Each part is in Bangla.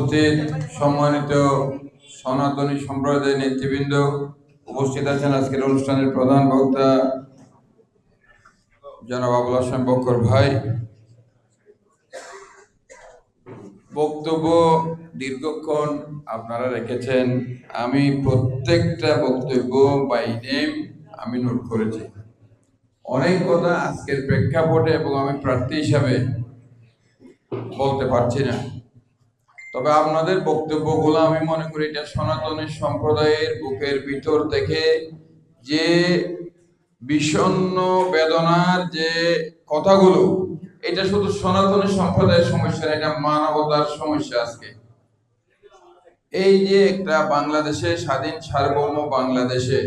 উপস্থিত সম্মানিত সনাতনী সম্প্রদায়ের নেতৃবৃন্দ উপস্থিত আছেন আজকের অনুষ্ঠানের প্রধান বক্তা জনাব আবুল হাসান বক্কর ভাই। বক্তব্য দীর্ঘক্ষণ আপনারা রেখেছেন। আমি প্রত্যেকটা বক্তব্য বাই নেম আমি নোট করেছি। অনেক কথা আজকের প্রেক্ষাপটে এবং আমি প্রার্থী হিসাবে বলতে পারছি না। তবে আপনাদের বক্তব্যগুলো আমি মনে করি এটা সনাতনী সম্প্রদায়ের বুকের ভিতর থেকে যে বিষণ্ণ বেদনার যে কথাগুলো এটা শুধু সনাতনী সম্প্রদায়ের সমস্যা না, এটা মানবতার সমস্যা আজকে। এই যে একটা বাংলাদেশে স্বাধীন সার্বভৌম বাংলাদেশে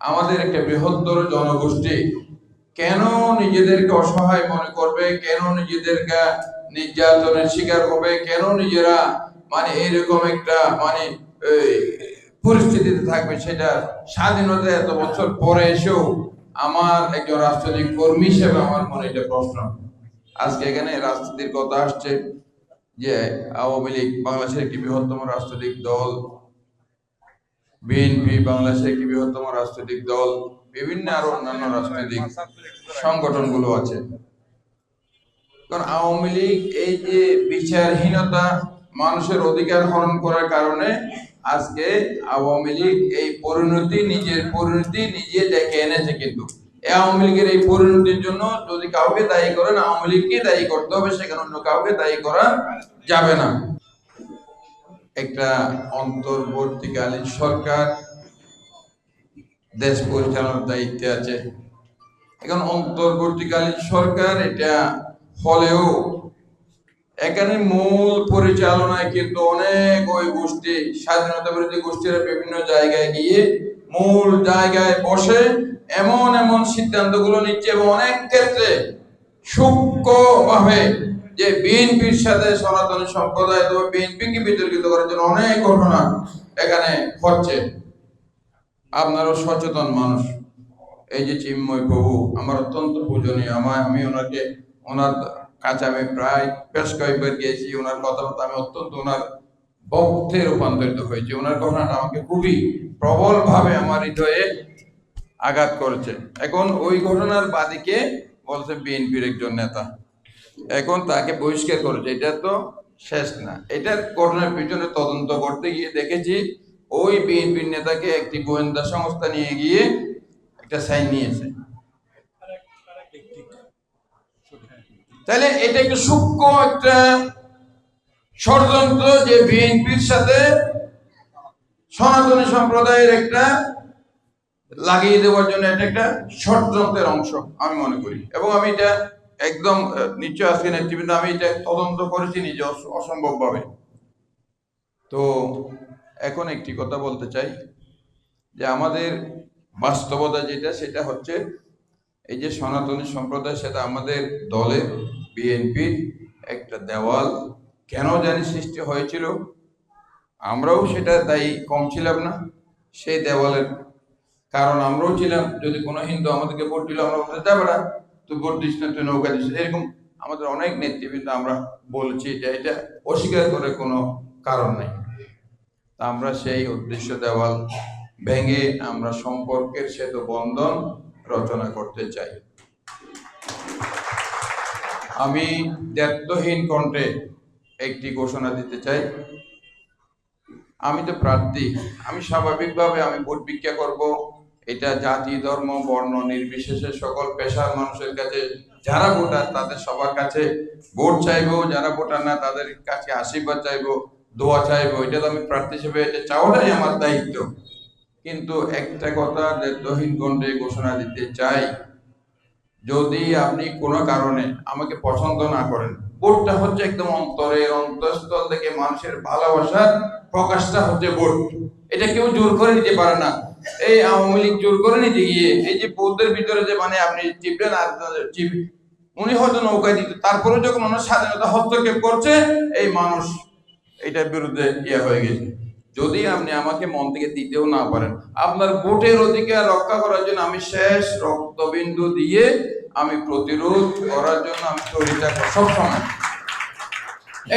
আমাদের একটা বৃহত্তর জনগোষ্ঠী কেন নিজেদেরকে অসহায় মনে করবে? কেন নিজেদেরকে নির্যাতনের শিকার হবে। কেন নিজেরা? মানে এরকম একটা মানে পরিস্থিতিতে থাকবে সেটা স্বাধীনতা এত বছর পরে এসেও আমার একজন রাজনৈতিক কর্মী হিসেবে আমার মনে এটা প্রশ্ন। আজকে এখানে রাজনীতির কথা আসছে যে আওয়ামী লীগ বাংলাদেশের একটি বৃহত্তম রাজনৈতিক দল, বিএনপি বাংলাদেশের একটি বৃহত্তম রাজনৈতিক দল, বিভিন্ন আরও অন্যান্য রাজনৈতিক সংগঠনগুলো আছে। কারণ আওয়ামী লীগ এই যে বিচারহীনতা মানুষের অধিকার হরণ করার কারণে আজকে আওয়ামী লীগ এই পরিণতি নিজের পরিণতি নিজে ডেকে এনেছে কিন্তু। আওয়ামী লীগের এই পরিণতির জন্য যদি কাউকে দায়ী করেন, আওয়ামী লীগকে দায়ী করতে হবে, সেখানে অন্য কাউকে দায়ী করা যাবে না। একটা অন্তর্বর্তীকালীন সরকার দেশ পরিচালনার দায়িত্বে আছে। এখন অন্তর্বর্তীকালীন সরকার এটা হলেও এখানে মূল পরিচালনায় কিন্তু অনেক ওই গোষ্ঠী, স্বাধীনতা বিরোধী গোষ্ঠীরা বিভিন্ন জায়গায় গিয়ে মূল জায়গায় বসে এমন এমন সিদ্ধান্তগুলো নিচ্ছে এবং অনেক ক্ষেত্রে সূক্ষ্ম ভাবে যে বিএনপির সাথে সনাতনী সম্প্রদায় তো বিএনপিকে বিতর্কিত করার জন্য অনেক ঘটনা এখানে ঘটছে। আপনারও সচেতন মানুষ। এই যে চিন্ময় প্রভু, আমার অত্যন্ত পূজনীয়। আমায় আমি ওনাকে ওনার কাছে আমি প্রায় বেশ কয়েকবার গিয়েছি, ওনার কথাবার্তা আমি অত্যন্ত ওনার বক্তে রূপান্তরিত হয়েছে। ওনার ঘটনাটা আমাকে খুবই প্রবল ভাবে আমার হৃদয়ে আঘাত করেছে। এখন ওই ঘটনার বাদীকে বলছে বিএনপির একজন নেতা। এখন তাকে বহিষ্কার করেছে। এটা তো শেষ না। এটার ঘটনার পিছনে তদন্ত করতে গিয়ে দেখেছি, ওই বিএনপির নেতাকে একটি গোয়েন্দা সংস্থা নিয়ে গিয়ে একটা সাইন নিয়েছে। তাহলে এটা একটা সূক্ষ্ম একটা ষড়যন্ত্র যে বিএনপির সাথে সনাতনী সম্প্রদায়ের একটা লাগিয়ে দেওয়ার জন্য এটা একটা ষড়যন্ত্রের অংশ, আমি মনে করি। এবং আমি এটা একদম নিশ্চয় আজকে নেতৃবৃন্দ, আমি এটা তদন্ত করেছি নিজে অসম্ভব ভাবে তো এখন একটি কথা বলতে চাই যে আমাদের বাস্তবতা যেটা, সেটা হচ্ছে এই যে সনাতনী সম্প্রদায়, সেটা আমাদের দলের বিএনপির একটা দেওয়াল। কেন জানি সৃষ্টি হয়েছিল? আমরাও সেটা তাই কম ছিলাম না সেই দেওয়ালের কারণ আমরাও ছিলাম। যদি কোনো হিন্দু আমাদেরকে ভোট দিল, আমরা বলতে যাবে না তুই ভোট দিস না, তুই নৌকা দিস। এরকম আমাদের অনেক নেতৃবৃন্দ আমরা বলছি যে এটা অস্বীকার করে কোনো কারণ নেই। তা আমরা সেই উদ্দেশ্য দেওয়াল ভেঙে আমরা সম্পর্কের সেতু বন্ধন রচনা করতে চাই। আমি দায়িত্বহীন কণ্ঠে একটি ঘোষণা দিতে চাই। আমি তো প্রার্থী, আমি স্বাভাবিকভাবে আমি ভোট ভিক্ষা করব। এটা জাতি, ধর্ম, বর্ণ নির্বিশেষে সকল পেশার মানুষের কাছে, যারা ভোটার তাদের সবার কাছে ভোট চাইব, যারা ভোটার না তাদের কাছে আশীর্বাদ চাইব, দোয়া চাইব। এটা তো আমি প্রার্থী হিসেবে এটা চাওয়াটাই আমার দায়িত্ব। কিন্তু একটা কথা দায়িত্বহীন কণ্ঠে ঘোষণা দিতে চাই, যদি আপনি কোনো কারণে আমাকে পছন্দ না করেন, ভোটটা হচ্ছে একদম অন্তরের অন্তঃস্থল থেকে মানুষের ভালোবাসার প্রকাশটা হচ্ছে ভোট। এটা কেউ জোর করে নিতে পারে না। এই আওয়ামী লীগ জোর করে নিতে গিয়ে এই যে বৌদ্ধের ভিতরে যে মানে আপনি চিপলেন আর উনি হয়তো নৌকায় দিত, তারপরে যখন মানুষ স্বাধীনতা হস্তক্ষেপ করছে, এই মানুষ এটার বিরুদ্ধে ইয়ে হয়ে গেছে। যদি আপনি আমাকে মন থেকে দিতেও না পারেন, আপনার ভোটের অধিকার রক্ষা করার জন্য আমি শেষ রক্তবিন্দু দিয়ে আমি প্রতিরোধ করার জন্য আমি তৈরি থাকব সবসময়।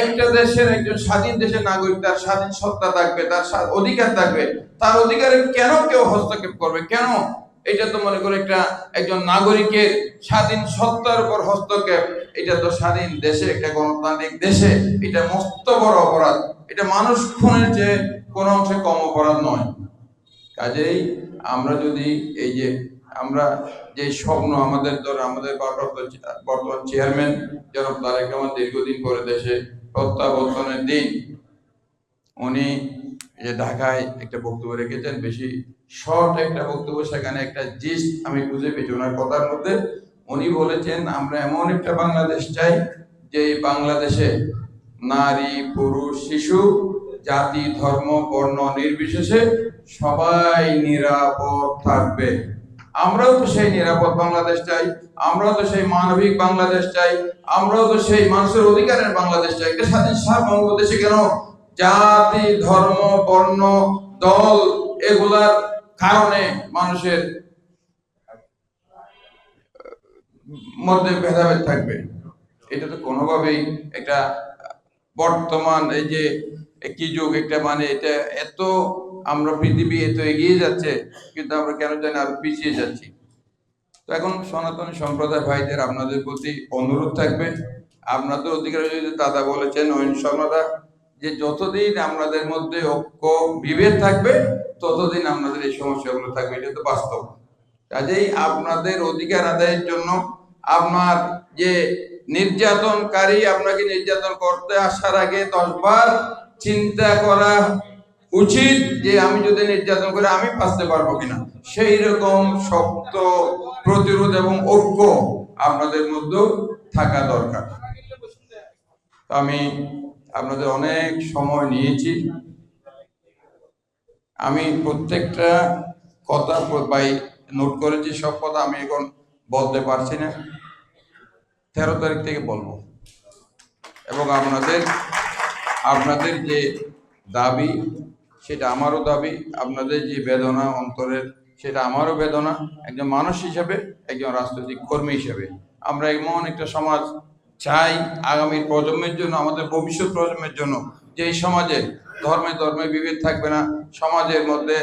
একটা দেশের একজন স্বাধীন দেশের নাগরিক, তার স্বাধীন সত্তা থাকবে, তার অধিকার থাকবে, তার অধিকারে কেন কেউ হস্তক্ষেপ করবে? কেন? এটা তো মনে করে একটা একজন নাগরিকের স্বাধীন সত্তার উপর হস্তক্ষেপ। এটা তো স্বাধীন দেশে একটা গণতান্ত্রিক দেশে, এটা মস্ত বড় অপরাধ। এটা মানুষ খুনের চেয়ে কোনো অংশে কম অপরাধ নয়। কাজেই আমরা যদি এই যে, আমরা যে স্বপ্ন আমাদের ধর, আমাদের বর্তমান চেয়ারম্যান জনাব তারেক দীর্ঘদিন পরে দেশে প্রত্যাবর্তনের দিন, উনি যে ঢাকায় একটা বক্তব্য রেখেছেন, বেশি শর্ট একটা বক্তব্য, সেখানে একটা জিস্ট আমি খুঁজে পেয়েছি। ওনার কথার মধ্যে উনি বলেছেন, আমরা এমন একটা বাংলাদেশ চাই, যে বাংলাদেশে নারী, পুরুষ, শিশু, জাতি, ধর্ম, বর্ণ নির্বিশেষে সবাই নিরাপদ থাকবে। আমরাও তো সেই নিরাপদ বাংলাদেশ চাই, আমরাও তো সেই মানবিক বাংলাদেশ চাই, আমরাও তো সেই মানুষের অধিকারের বাংলাদেশ চাই। একটা স্বাধীন সার্বভৌম দেশে কেন জাতি, ধর্ম, বর্ণ, দল এগুলার কারণে মানুষের মধ্যে ভেদাভেদ থাকবে। এটা তো কোনোভাবেই একটা বর্তমান, এই যে কি যুগ, একটা মানে এটা এত আমরা পৃথিবী এত এগিয়ে যাচ্ছে, কিন্তু আমরা কেন জানি আরও পিছিয়ে যাচ্ছি। তো এখন সনাতনী সম্প্রদায় ভাইদের আপনাদের প্রতি অনুরোধ থাকবে। আপনাদের অধিকার যদি দাদা বলেছেন অহিংসনতা যে যতদিন আপনাদের মধ্যে ঐক্য, বিভেদ থাকবে, ততদিন আপনাদের এই সমস্যাগুলো থাকবে। এটা তো বাস্তব। কাজেই আপনাদের অধিকার আদায়ের জন্য আপনার যে নির্যাতনকারী আপনাকে নির্যাতন করতে আসার আগে দশবার চিন্তা করা উচিত যে আমি যদি নির্যাতন করে আমি বাঁচতে পারব কিনা। সেই রকম শক্ত প্রতিরোধ এবং ঐক্য আপনাদের মধ্যেও থাকা দরকার। আমি আপনাদের অনেক সময় নিয়েছি। আমি প্রত্যেকটা কথা বাই নোট করেছি, সব কথা আমি এখন বলতে পারছি না। তেরো তারিখ থেকে বলব। এবং আপনাদের আপনাদের যে দাবি, সেটা আমারও দাবি, আপনাদের যে বেদনা অন্তরের, সেটা আমারও বেদনা। একজন মানুষ হিসেবে, একজন রাজনৈতিক কর্মী হিসেবে। আমরা এমন একটা সমাজ চাই আগামী প্রজন্মের জন্য, আমাদের ভবিষ্যৎ প্রজন্মের জন্য যে এই সমাজে ধর্মে ধর্মে বিভেদ থাকবে না, সমাজের মধ্যে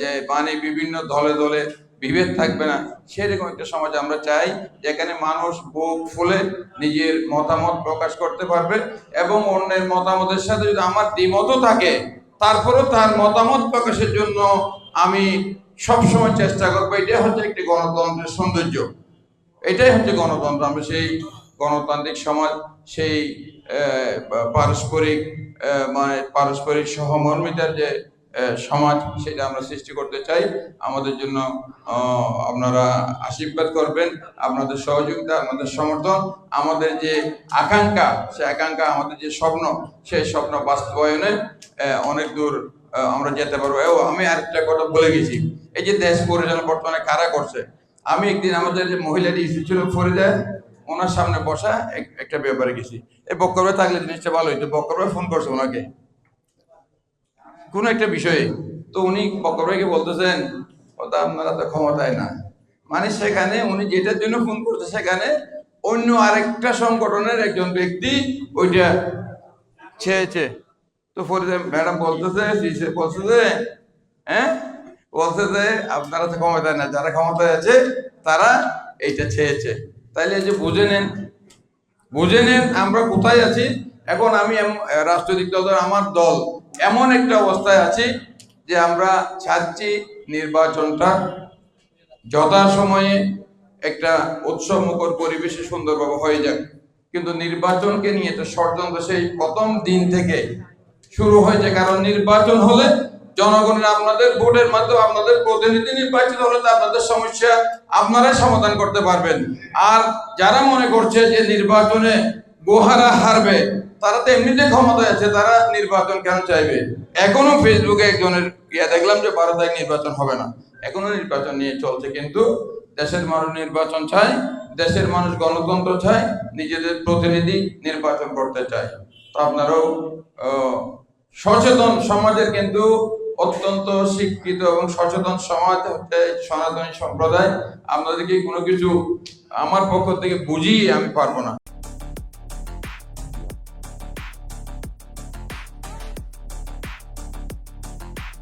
যে মানে বিভিন্ন দলে দলে বিভেদ থাকবে না, সেরকম একটা সমাজ আমরা চাই যেখানে মানুষ বুক ফুলে নিজের মতামত প্রকাশ করতে পারবে এবং অন্যের মতামতের সাথে যদি আমার দ্বিমতও থাকে, তারপরেও তার মতামত প্রকাশের জন্য আমি সবসময় চেষ্টা করব। এটা হচ্ছে একটি গণতন্ত্রের সৌন্দর্য। এটাই হচ্ছে গণতন্ত্র। আমরা সেই গণতান্ত্রিক সমাজ সেই পারস্পরিক মানে পারস্পরিক সহমর্মিতার যে সমাজ সেটা আমরা সৃষ্টি করতে চাই। আমাদের জন্য আপনারা আশীর্বাদ করবেন, আপনাদের সহযোগিতা, আপনাদের সমর্থন, আমাদের যে আকাঙ্ক্ষা, সে আকাঙ্ক্ষা, আমাদের যে স্বপ্ন, সেই স্বপ্ন বাস্তবায়নে অনেক দূর আমরা যেতে পারব। ও, আমি আরেকটা কথা বলে গেছি। এই যে দেশ পরিচালনা বর্তমানে কারা করছে? আমি একদিন আমাদের যে মহিলাটি ছিল ফরিদা ওনার সামনে বসা এক- একটা ব্যাপারে গেছি। এই বক্করবে থাকলে জিনিসটা ভালো হইতো। বক্করবে ফোন করছে ওনাকে। কোন একটা বিষয়ে। তো উনি বক্করভাইকে বলতেছেন ওটা আপনারা তো ক্ষমতায় না। মানে সেখানে উনি যেটার জন্য ফোন করছে সেখানে অন্য আরেকটা সংগঠনের একজন ব্যক্তি ওইটা ছেয়েছে তো ফরিদা ম্যাডাম বলতেছে সিসে বলতেছে হ্যাঁ? বলছে যে আপনারা তো ক্ষমতায় না। যারা ক্ষমতায় আছে, তারা এইটা ছেয়েছে তাইলে যে বুঝে নেন বুঝে নেন আমরা কোথায় আছি? এখন আমি রাজনৈতিক দল আমার দল এমন একটা অবস্থায় আছি যে আমরা চাচ্ছি নির্বাচনটা যথাসময়ে একটা উৎসব মুখর পরিবেশে সুন্দরভাবে হয়ে যাক। কিন্তু নির্বাচনকে নিয়ে তো ষড়যন্ত্র সেই প্রথম দিন থেকে শুরু হয়েছে, কারণ নির্বাচন হলে জনগণের আপনাদের ভোটের মাধ্যমে আপনাদের প্রতিনিধি নির্বাচিত হলে আপনাদের সমস্যা আপনারাই সমাধান করতে পারবেন। আর যারা মনে করছে যে নির্বাচনে গোহারা হারবে, তারা তো এমনিতে ক্ষমতায় আছে, তারা নির্বাচন কেন চাইবে? এখনও ফেসবুকে একজনের ইয়ে দেখলাম যে বারো তারিখ নির্বাচন হবে না। এখনও নির্বাচন নিয়ে চলছে, কিন্তু দেশের মানুষ নির্বাচন চায়, দেশের মানুষ গণতন্ত্র চায়, নিজেদের প্রতিনিধি নির্বাচন করতে চায়। তো আপনারাও সচেতন সমাজের কিন্তু অত্যন্ত শিক্ষিত এবং সচেতন সমাজ হচ্ছে সনাতনী সম্প্রদায়, আপনাদেরকে কোনো কিছু আমার পক্ষ থেকে বুঝিয়ে আমি পারব না।